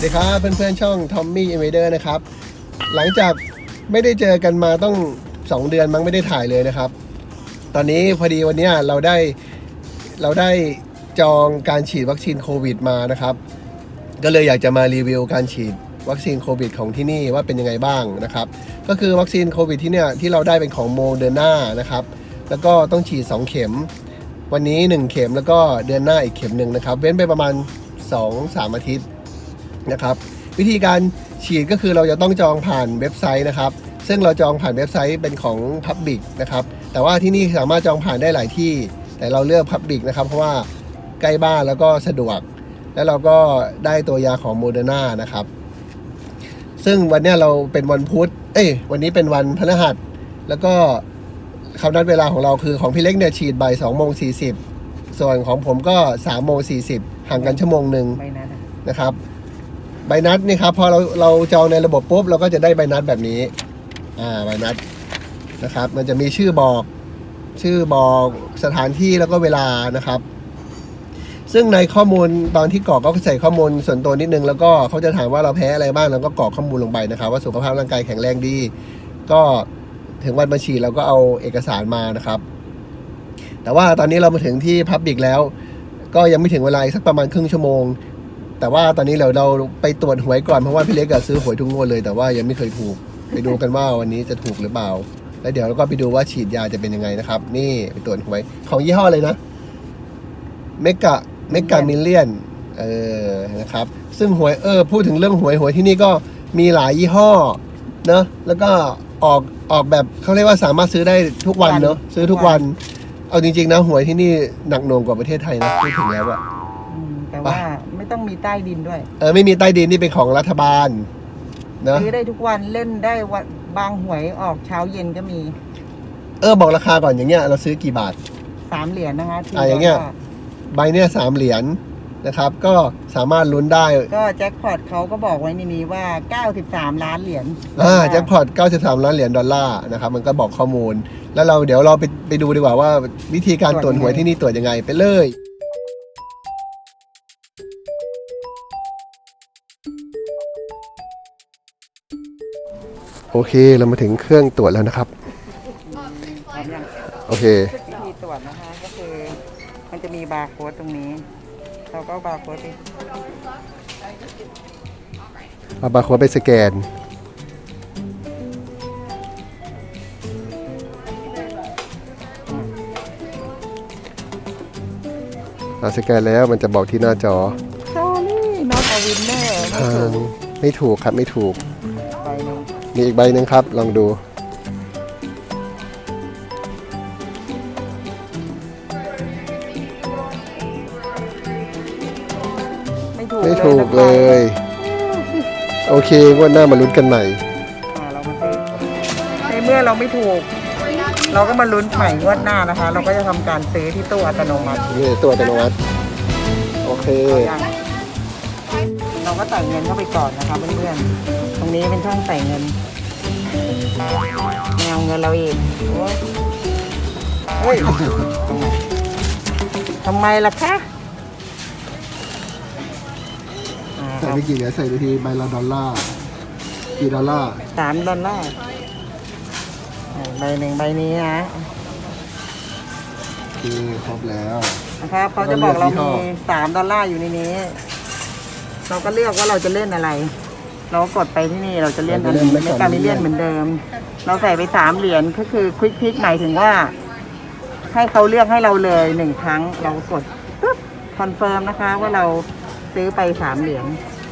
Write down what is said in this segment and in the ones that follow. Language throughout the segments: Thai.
วัสดีครับเพื่อนๆช่อง Tommy Invader นะครับ หลังจากไม่ได้เจอกันมาต้อง 2 เดือนมั้งไม่ได้ถ่ายเลยนะครับ ตอนนี้พอดีวันนี้เราได้เราได้จองการฉีดวัคซีนโควิดมานะครับ ก็เลยอยากจะมารีวิวการฉีดวัคซีนโควิดของที่นี่ว่าเป็นยังไงบ้างนะครับ ก็คือวัคซีนโควิดที่เนี่ยที่เราได้เป็นของโมเดอร์นานะครับ แล้วก็ต้องฉีด 2 เข็ม วันนี้ 1 เข็มแล้วก็เดือนหน้าอีกเข็มหนึ่งนะครับ เว้นไปประมาณ 2-3 อาทิตย์ นะครับ วิธีการฉีดก็คือเราจะต้องจองผ่านเว็บไซต์นะครับ ซึ่งเราจองผ่านเว็บไซต์เป็นของ Public นะครับ แต่ว่าที่นี่สามารถจองผ่านได้หลายที่ แต่เราเลือก Public นะครับ เพราะว่าใกล้บ้านแล้วก็สะดวก แล้วเราก็ได้ตัวยาของโมเดอร์นานะครับ ซึ่งวันเนี้ยเราเป็นวันพุธ เอ้ย วันนี้เป็นวันพฤหัส แล้วก็คำนัดเวลาของเราคือของพี่เล็กเนี่ยฉีดบ่ายสองโมงสี่สิบส่วนของผมก็สามโมงสี่สิบห่างกันชั่วโมงหนึ่งใบนั้นอะนะครับ ใบนัดนี่ครับพอเราเราจองในระบบปุ๊บเราก็จะได้ใบนัดแบบนี้ อ่าใบนัดนะครับ มันจะมีชื่อบอกชื่อบอกสถานที่แล้วก็เวลานะครับ ซึ่งในข้อมูลตอนที่กรอกก็ใส่ข้อมูลส่วนตัวนิดนึงแล้วก็เขาจะถามว่าเราแพ้อะไรบ้างเราก็กรอกข้อมูลลงไปนะครับ ว่าสุขภาพร่างกายแข็งแรงดี ก็ถึงวันบัญชีเราก็เอาเอกสารมานะครับ แต่ว่าตอนนี้เรามาถึงที่พับบิกแล้ว ก็ยังไม่ถึงเวลาสักประมาณครึ่งชั่วโมง แต่ว่าตอนนี้เราเราไปตรวจหวยก่อนเพราะว่าพี่เล็กอะซื้อหวยทุกงวดเลยแต่ว่ายังไม่เคยถูก ไปดูกันว่าวันนี้จะถูกหรือเปล่า แล้วเดี๋ยวเราก็ไปดูว่าฉีดยาจะเป็นยังไงนะครับ นี่ไปตรวจหวยของยี่ห้อเลยนะเมกะเมกะมิลเลียนเออนะครับ ซึ่งหวยเออพูดถึงเรื่องหวยหวยที่นี่ก็มีหลายยี่ห้อเนอะแล้วก็ออกออกแบบเขาเรียกว่าสามารถซื้อได้ทุกวันเนอะซื้อทุกวัน เอาจริงๆนะหวยที่นี่หนักหน่วงกว่าประเทศไทยนะพูดถึงแล้วอะอืม แต่ว่าไม่ต้องมีใต้ดินด้วย เออไม่มีใต้ดินนี่เป็นของรัฐบาลเนอะซื้อได้ทุกวันเล่นได้วันบางหวยออกเช้าเย็นก็มี เออบอกราคาก่อนอย่างเงี้ยเราซื้อกี่บาทสามเหรียญนะคะที่อะอย่างเงี้ยว่ใบเนี่ยสามเหรียญนะครับ ก็สามารถลุ้นได้ ก็แจ็คพอตเขาก็บอกไว้ในนี้ว่า 93 ล้านเหรียญอ่าแจ็คพอต93 ล้านเหรียญดอลลาร์นะครับมันก็บอกข้อมูล แล้วเราเดี๋ยวเราไปไปดูดีกว่าว่า วิธีการตรวจหวยที่นี่ตรวจยังไงไปเลย โอเคเรามาถึงเครื่องตรวจแล้วนะครับพร้อมยังโอเค วิธีตรวจนะคะก็คือมันจะมีบาร์โค้ดตรงนี้ เราก็บาร์โค้ดไปเอาบาร์โค้ดไปสแกน เราสแกนแล้วมันจะบอกที่หน้าจอโซนี่นอตอวินเนอร์อ่าไม่ถูกครับไม่ถูกไปหนึ่ง มีอีกใบหนึ่งครับ ลองดู ไม่ถูกไม่ถูกนะคะเลย โอเคงวดหน้ามาลุ้นกันใหม่ อ่าเรามาซื้อในเมื่อเราไม่ถูก เราก็มาลุ้นใหม่งวดหน้านะคะ เราก็จะทำการซื้อที่ตู้อัตโนมัตินี่ตัวอัตโนมัติ โอเคยังเรา ก็ใส่เงินเข้าไปก่อนนะคะเพื่อนๆ ตรงนี้เป็นช่องใส่เงินแนวเงินเราเองโอ๊ยเฮ้ยตรงไหนทำไมล่ะคะอ่าคใส่รับไปกี่เหรียญใส่ไปทีใบละดอลลาร์กี่ดอลลาร์สามดอลลาร์อ่าใบหนึ่งใบนี้นะโอเคครบแล้วนะครับเขาจะบอกเราแล้วก็มีเลือกยี่ห้อสามดอลลาร์อยู่ในนี้ เราก็เลือกว่าเราจะเล่นอะไร เราก็กดไปที่นี่เราจะเล่นอันนี้ในการมิเลียนเหมือนเดิม เราใส่ไปสามเหรียญก็คือควิกพิกหมายถึงว่า ให้เขาเลือกให้เราเลยหนึ่งครั้ง เรากดปุ๊บคอนเฟิร์มนะคะ ว่าเราซื้อไปสามเหรียญ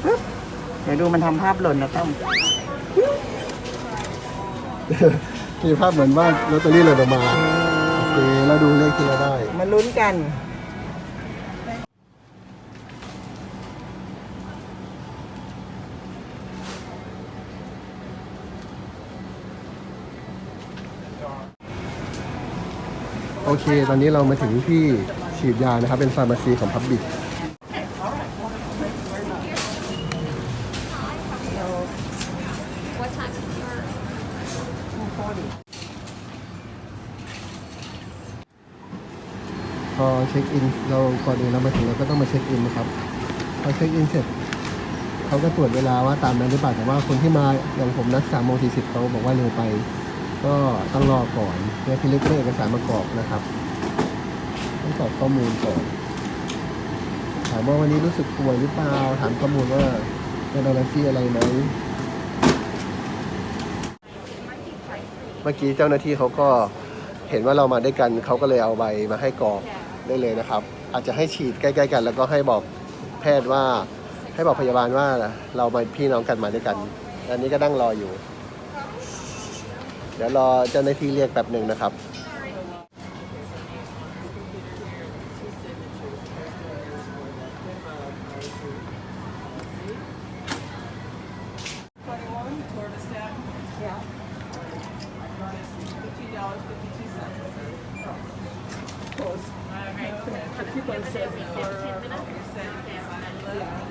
ปุ๊บเดี๋ยวดูมันทำภาพหล่นนะต้อมมีภาพเหมือนว่าลอตเตอรี่หล่นออกมาโอเคแล้วดูเลขที่เราได้ มาลุ้นกัน โอเค ตอนนี้เรามาถึงที่ฉีดยานะครับ เป็นฟาร์มาซีของพับบิกพอเช็คอินเราก่อนอื่นเรามาถึงเราก็ต้องมาเช็คอินนะครับ พอเช็คอินเสร็จเขาก็ตรวจเวลาว่าตามนั้นหรือเปล่าแต่ว่าคนที่มาอย่างผมนัดสามโมงสี่สิบเขาบอกว่าเร็วไป ก็ต้องรอก่อนเพื่อพี่เล็กก็ได้เอกสารมากอกนะครับต้องกรอกข้อมูลก่อนถามว่าวันนี้รู้สึกป่วยหรือเปล่า ถามข้อมูลว่าเป็นอะไรที่อะไรไหมเมื่อกี้เจ้าหน้าที่เขาก็เห็นว่าเรามาด้วยกันเขาก็เลยเอาใบมาให้กรอกได้เลยนะครับ อาจจะให้ฉีดใกล้ ๆ กัน แล้วก็ให้บอกแพทย์ว่าให้บอกพยาบาลว่าเรามาพี่น้องกันมาด้วยกัน อันนี้ก็นั่งรออยู่ เดี๋ยวรอเจ้าหน้าที่เรียกแป๊บหนึ่งนะครับ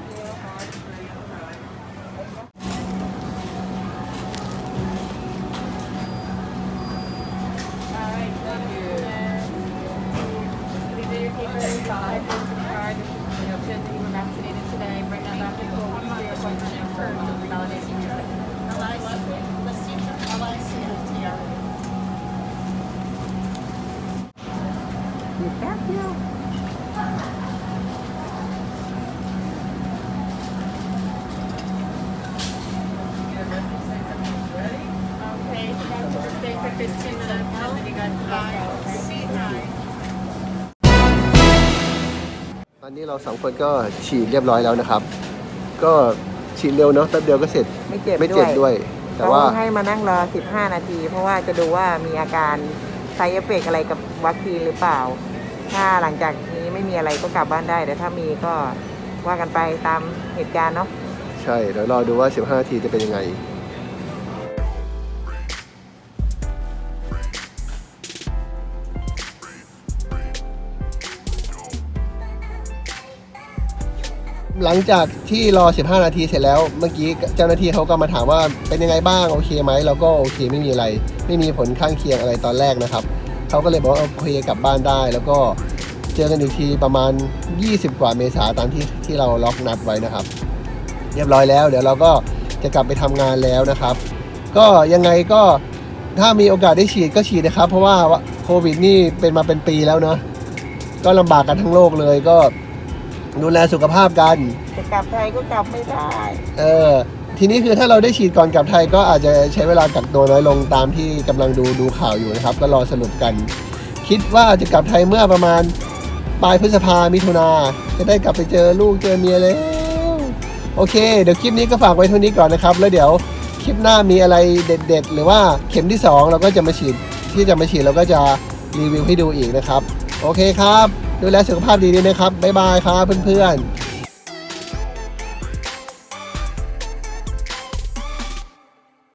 อยู่ ตอนนี้เราสองคนก็ฉีดเรียบร้อยแล้วนะครับ ก็ฉีดเร็วเนาะแป๊บเดียวก็เสร็จไม่เจ็บไม่เจ็บด้วย แต่ว่าต้องให้มานั่งรอ 15 นาที เพราะว่าจะดูว่ามีอาการไซเอฟเฟกอะไรกับวัคซีนหรือเปล่า ถ้าหลังจากนี้ไม่มีอะไรก็กลับบ้านได้ แต่ถ้ามีก็ว่ากันไปตามเหตุการณ์เนาะใช่เดี๋ยวรอดูว่า 15 นาทีจะเป็นยังไง หลังจากที่รอ 15 นาทีเสร็จแล้ว เมื่อกี้เจ้าหน้าที่เขาก็มาถามว่าเป็นยังไงบ้างโอเคไหมเราก็โอเคไม่มีอะไร ไม่มีผลข้างเคียงอะไรตอนแรกนะครับเขาก็เลยบอกว่าโอเคกลับบ้านได้ แล้วก็เจอกันอีกทีประมาณ 20 กว่าเมษาตามที่ที่เราล็อกนัดไว้นะครับ เรียบร้อยแล้ว เดี๋ยวเราก็จะกลับไปทำงานแล้วนะครับ ก็ยังไงก็ถ้ามีโอกาสได้ฉีดก็ฉีดนะครับ เพราะว่าโควิดนี่เป็นมาเป็นปีแล้วเนาะก็ลำบากกันทั้งโลกเลยก็ ดูแลสุขภาพกัน จะกลับไทยก็กลับไม่ได้ เออ ทีนี้คือถ้าเราได้ฉีดก่อนกลับไทยก็อาจจะใช้เวลากักตัวน้อยลงตามที่กำลังดูดูข่าวอยู่นะครับ ก็รอสรุปกัน คิดว่าจะกลับไทยเมื่อประมาณปลายพฤษภามิถุนาจะได้กลับไปเจอลูกเจอเมียแล้วโอเค เดี๋ยวคลิปนี้ก็ฝากไว้เท่านี้ก่อนนะครับ แล้วเดี๋ยวคลิปหน้ามีอะไรเด็ด ๆ หรือว่าเข็มที่ 2 เราก็จะมาฉีดที่จะมาฉีดเราก็จะรีวิวให้ดูอีกนะครับ โอเคครับ ดูแลสุขภาพดีๆนะครับ บ๊ายบายครับเพื่อนๆ